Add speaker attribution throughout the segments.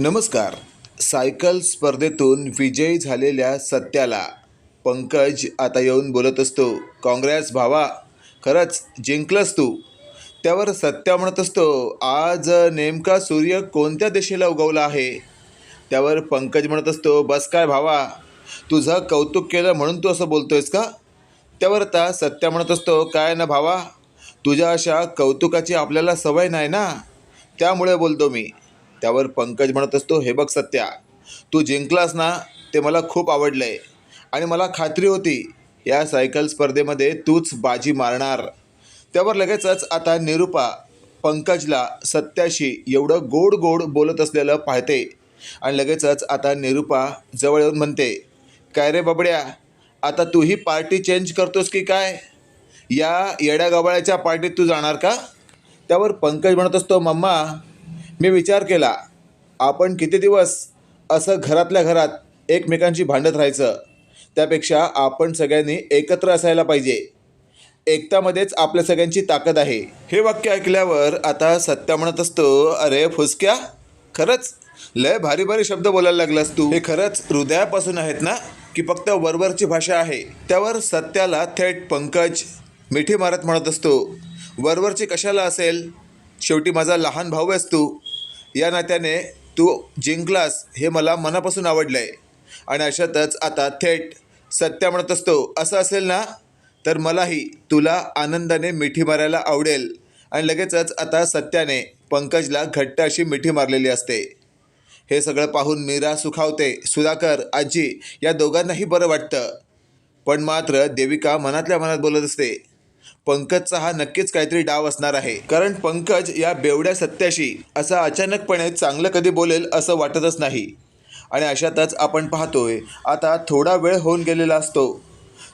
Speaker 1: नमस्कार. सायकल स्पर्धेतून विजयी झालेल्या सत्याला पंकज आता येऊन बोलत असतो काँग्रेस भावा खरंच जिंकलंस तू. त्यावर सत्या म्हणत असतो आज नेमका सूर्य कोणत्या दिशेला उगवला आहे? त्यावर पंकज म्हणत असतो बस काय भावा तुझं कौतुक केलं म्हणून तू असं बोलतोयस का? त्यावर आता सत्या म्हणत असतो काय ना भावा तुझ्या अशा कौतुकाची आपल्याला सवय नाही ना? त्यामुळे बोलतो मी त्यावर पंकज म्हणत असतो हे बघ सत्या तू जिंकलास ना ते मला खूप आवडलं आहे आणि मला खात्री होती या सायकल स्पर्धेमध्ये तूच बाजी मारणार. त्यावर लगेचच आता निरुपा पंकजला सत्याशी एवढं गोड गोड बोलत असलेलं पाहते. आणि लगेचच आता निरुपा जवळ येऊन म्हणते काय रे बबड्या आता तूही पार्टी चेंज करतोस की काय? या येड्या गबाळ्याच्या पार्टीत तू जाणार का? त्यावर पंकज म्हणत असतो मम्मा मी विचार केला आपण किती दिवस असं घरातल्या घरात एकमेकांशी भांडत राहायचं? त्यापेक्षा आपण सगळ्यांनी एकत्र असायला पाहिजे. एकतामध्येच आपल्या सगळ्यांची ताकद आहे. हे वाक्य ऐकल्यावर आता सत्या म्हणत असतो अरे फुसक्या खरंच? लय भारी भारी शब्द बोलायला लागलास तू. हे खरंच हृदयापासून आहेत ना? की फक्त वरवरची भाषा आहे. त्यावर सत्याला थेट पंकज मिठी मारत म्हणत असतो. वरवरची कशाला असेल? शेवटी माझा लहान भाऊ आहेस तू. या नात्याने तू जिंकलास हे मला मनापासून आवडलं आहे आणि अशातच आता थेट सत्या म्हणत असतो असं असेल ना? तर मलाही तुला आनंदाने मिठी मारायला आवडेल. आणि लगेचच आता सत्याने पंकजला घट्ट अशी मिठी मारलेली असते. हे सगळं पाहून मीरा सुखावते. सुधाकर आजी या दोघांनाही बरं वाटतं. पण मात्र देविका मनातल्या मनात बोलत असते पंकजचा हा नक्कीच काहीतरी डाव असणार आहे. कारण पंकज या बेवड्या सत्याशी असा अचानकपणे चांगलं कधी बोलेल असं वाटतच नाही. आणि अशातच आपण पाहतोय आता थोडा वेळ होऊन गेलेला असतो.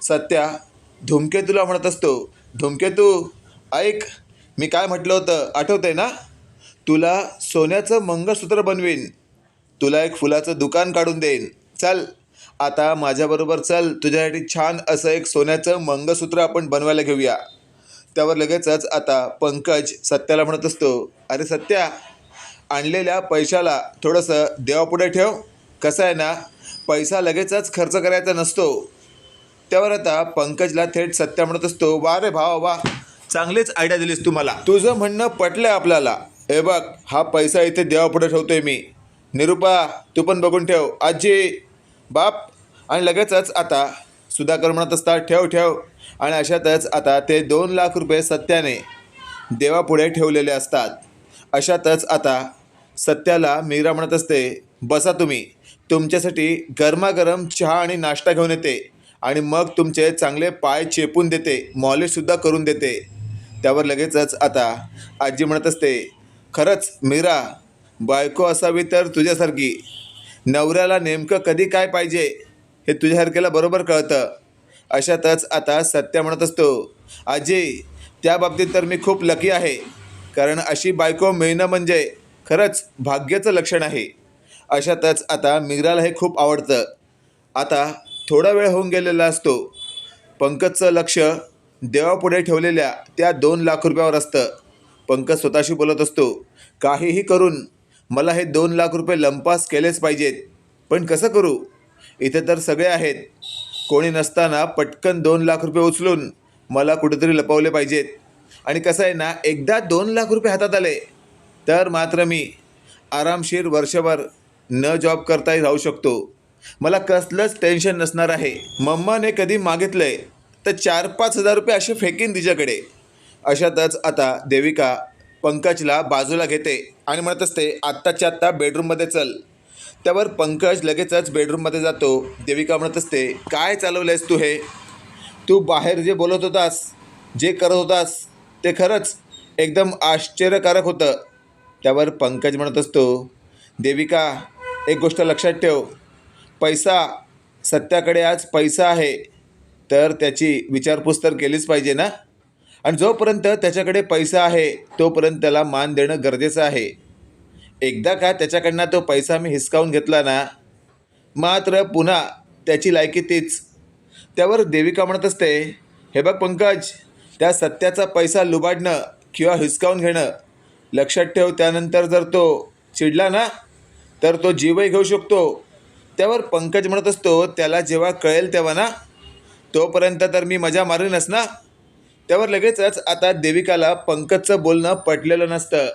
Speaker 1: सत्या धूमकेतूला म्हणत असतो धूमकेतू ऐक मी काय म्हटलं होतं आठवतंय ना? तुला सोन्याचं मंगळसूत्र बनवीन. तुला एक फुलाचं दुकान काढून देईन. चल. आता माझ्याबरोबर चल तुझ्यासाठी छान असं एक सोन्याचं मंगळसूत्र आपण बनवायला घेऊया. त्यावर लगेचच आता पंकज सत्याला म्हणत असतो अरे सत्या आणलेल्या पैशाला थोडंसं देवापुढे ठेव. कसं आहे ना पैसा लगेचच खर्च करायचा नसतो. त्यावर आता पंकजला थेट सत्या म्हणत असतो वा रे भावा वा चांगलीच आयडिया दिलीस तू मला. तुझं म्हणणं पटलं आपल्याला. हे बघ हा पैसा इथे देवापुढे ठेवतोय मी. निरुपा तू पण बघून ठेव. आजी बाप आणि लगेचच आता सुधाकर म्हणत असतात ठेव ठेव. आणि अशातच आता ते दोन लाख रुपये सत्याने देवापुढे ठेवलेले असतात. अशातच आता सत्याला मीरा म्हणत असते बसा तुम्ही. तुमच्यासाठी गरमागरम चहा आणि नाश्ता घेऊन येते आणि मग तुमचे चांगले पाय चेपून देते मॉलिशसुद्धा करून देते. त्यावर लगेचच आता आजी म्हणत असते खरंच मीरा बायको असावी तर तुझ्यासारखी. नवऱ्याला नेमकं कधी काय पाहिजे? हे तुझ्यासारख्याला बरोबर कळतं. अशातच आता सत्य म्हणत असतो आजी त्या बाबतीत तर मी खूप लकी आहे. कारण अशी बायको मिळणं म्हणजे खरंच भाग्याचं लक्षण आहे. अशातच आता मीराला हे खूप आवडतं. आता थोडा वेळ होऊन गेलेला असतो. पंकजचं लक्ष देवापुढे ठेवलेल्या त्या दोन लाख रुपयावर असतं. पंकज स्वतःशी बोलत असतो काहीही करून मला हे दोन लाख रुपये लंपास केलेच पाहिजेत. पण कसं करू? इथे तर सगळे आहेत. कोणी नसताना पटकन दोन लाख रुपये उचलून मला कुठेतरी लपवले पाहिजेत. आणि कसं आहे ना एकदा दोन लाख रुपये हातात आले तर मात्र मी आरामशीर वर्षभर न जॉब करताही राहू शकतो. मला कसलंच टेन्शन नसणार आहे. मम्माने कधी मागितलं आहे तर चार पाच हजार रुपये असे फेकीन तिच्याकडे. अशातच आता देविका पंकजला बाजूला घेते आणि म्हणत असते आत्ताच्या आत्ता बेडरूममध्ये चल. त्यावर पंकज लगेचच बेडरूममध्ये जातो. देविका म्हणत असते काय चालवलं आहेस तू हे? तू बाहेर जे बोलत होतास जे करत होतास ते खरंच एकदम आश्चर्यकारक होतं. त्यावर पंकज म्हणत असतो देविका एक गोष्ट लक्षात ठेव. पैसा सत्याकडे आज पैसा आहे. तर त्याची विचारपूस तर केलीच पाहिजे ना? आणि जोपर्यंत त्याच्याकडे पैसा आहे तोपर्यंत त्याला मान देणं गरजेचं आहे. एकदा का त्याच्याकडनं तो पैसा मी हिसकावून घेतला ना मात्र पुन्हा त्याची लायकी तीच. त्यावर देविका म्हणत असते हे बघ पंकज त्या सत्याचा पैसा लुबाडणं किंवा हिसकावून घेणं लक्षात ठेव त्यानंतर जर तो चिडला ना तर तो जीवही घेऊ शकतो. त्यावर पंकज म्हणत असतो त्याला जेव्हा कळेल तेव्हा ना तोपर्यंत तर मी मजा मारेनच ना. त्यावर लगेचच आता देविकाला पंकजचं बोलणं पटलेलं नसतं.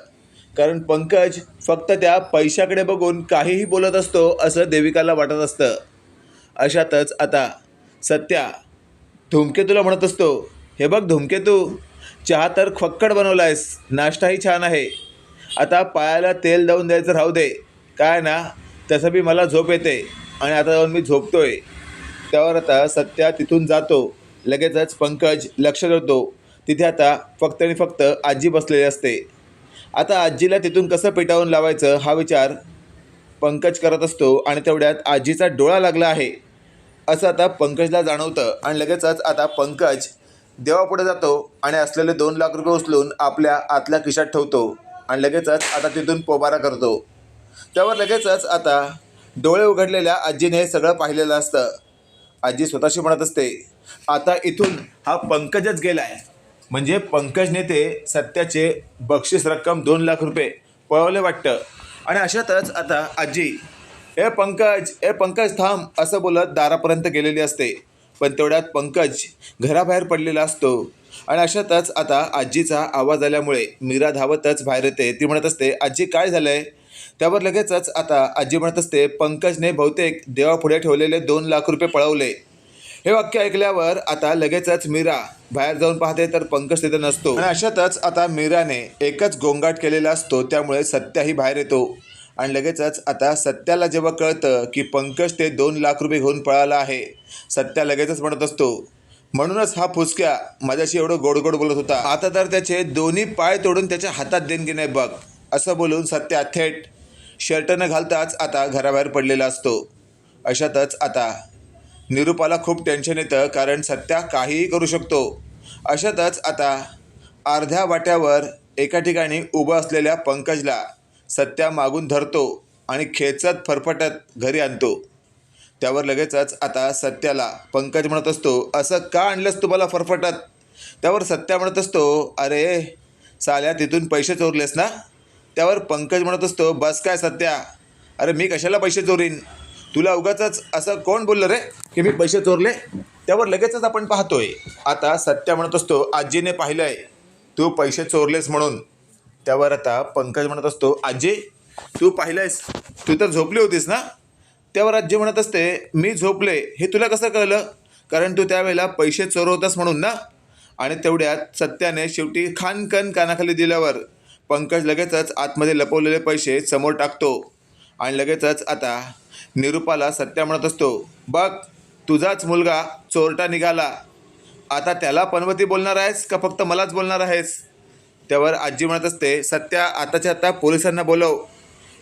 Speaker 1: कारण पंकज फक्त त्या पैशाकडे बघून काहीही बोलत असतो असं देविकाला वाटत असतं. अशातच आता सत्या धूमकेतूला म्हणत असतो हे बघ धूमकेतू चहा तर खक्कड बनवला आहेस नाश्ताही छान आहे. आता पायाला तेल लावून द्यायचं राहू दे. काय ना तसं बी मला झोप येते आणि आता जाऊन मी झोपतोय. त्यावर आता सत्या तिथून जातो. लगेचच पंकज लक्ष करतो तिथे आता फक्त आणि फक्त आजी बसलेली असते. आता आजीला तिथून कसं पेटावून लावायचं हा विचार पंकज करत असतो आणि तेवढ्यात आजीचा डोळा लागला आहे. असं आता पंकजला जाणवतं आणि लगेचच आता पंकज देवापुढे जातो आणि असलेले दोन लाख रुपये उचलून आपल्या आतल्या खिशात ठेवतो आणि लगेचच आता तिथून पोबारा करतो. त्यावर लगेचच आता डोळे उघडलेल्या आजीने हे सगळं पाहिलेलं असतं. आजी स्वतःशी म्हणत असते आता इथून हा पंकजच गेला आहे म्हणजे पंकज नेते सत्याचे बक्षीस रक्कम दोन लाख रुपये पळवले वाटतं. आणि अशातच आता आजी ए पंकज ए पंकज थांब असं बोलत दारापर्यंत गेलेली असते. पण तेवढ्यात पंकज घराबाहेर पडलेला असतो. आणि अशातच आता आजीचा आवाज आल्यामुळे मीरा धावतच बाहेर येते. ती म्हणत असते आजी काय झालंय? त्यावर लगेचच आता आजी म्हणत असते पंकजने बहुतेक देवापुढे ठेवलेले दोन लाख रुपये पळवले. हे वाक्य ऐकल्यावर आता लगेचच मीरा बाहेर जाऊन पाहते तर पंकज तिथे नसतो. आणि अशातच आता मीराने एकच गोंगाट केलेला असतो त्यामुळे सत्याही बाहेर येतो. आणि लगेचच आता सत्याला जेव्हा कळतं की पंकज ते दोन लाख रुपये घेऊन पळाला आहे सत्या लगेचच म्हणत असतो म्हणूनच हा फुसक्या माझ्याशी एवढं गोड गोड बोलत होता. आता तर त्याचे दोन्ही पाय तोडून त्याच्या हातात देणगी नाही बघ असं बोलून सत्या थेट शर्ट न घालताच आता घराबाहेर पडलेला असतो. अशातच आता निरूपाला खूप टेन्शन येतं कारण सत्या काहीही करू शकतो. अशातच आता अर्ध्या वाट्यावर एका ठिकाणी उभं असलेल्या पंकजला सत्या मागून धरतो आणि खेचत फरफटत घरी आणतो. त्यावर लगेचच आता सत्याला पंकज म्हणत असतो असं का आणलंस तुम्हाला फरफटत? त्यावर सत्या म्हणत असतो अरे साल्या तिथून पैसे चोरलेस ना? त्यावर पंकज म्हणत असतो बस काय सत्या? अरे मी कशाला पैसे चोरीन? तुला उगाच असं कोण बोललं रे की मी पैसे चोरले? त्यावर लगेचच आपण पाहतोय. आता सत्या म्हणत असतो आजीने पाहिलंय. तू पैसे चोरलेस म्हणून. त्यावर आता पंकज म्हणत असतो आजी तू पाहिलंयस. तू तर झोपली होतीस ना? त्यावर आजी म्हणत असते मी झोपले. हे तुला कसं कळलं? कारण तू त्यावेळेला पैसे चोरवतास म्हणून ना? आणि तेवढ्यात सत्याने शेवटी खानकन कानाखाली दिल्यावर पंकज लगेचच आतमध्ये लपवलेले पैसे समोर टाकतो. आणि लगेचच आता निरूपाला सत्या म्हणत असतो बघ तुझाच मुलगा चोरटा निघाला. आता त्याला पनवती बोलणार आहेस का फक्त मलाच बोलणार आहेस? त्यावर आजी म्हणत असते सत्या आताच्या आता पोलिसांना बोलव.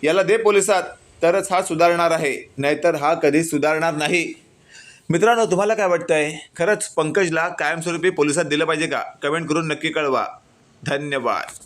Speaker 1: याला दे पोलिसात तरच हा सुधारणार आहे. नाहीतर हा कधी सुधारणार नाही. मित्रांनो तुम्हाला काय वाटतं आहे खरंच पंकजला कायमस्वरूपी पोलिसात दिलं पाहिजे का? कमेंट करून नक्की कळवा. धन्यवाद.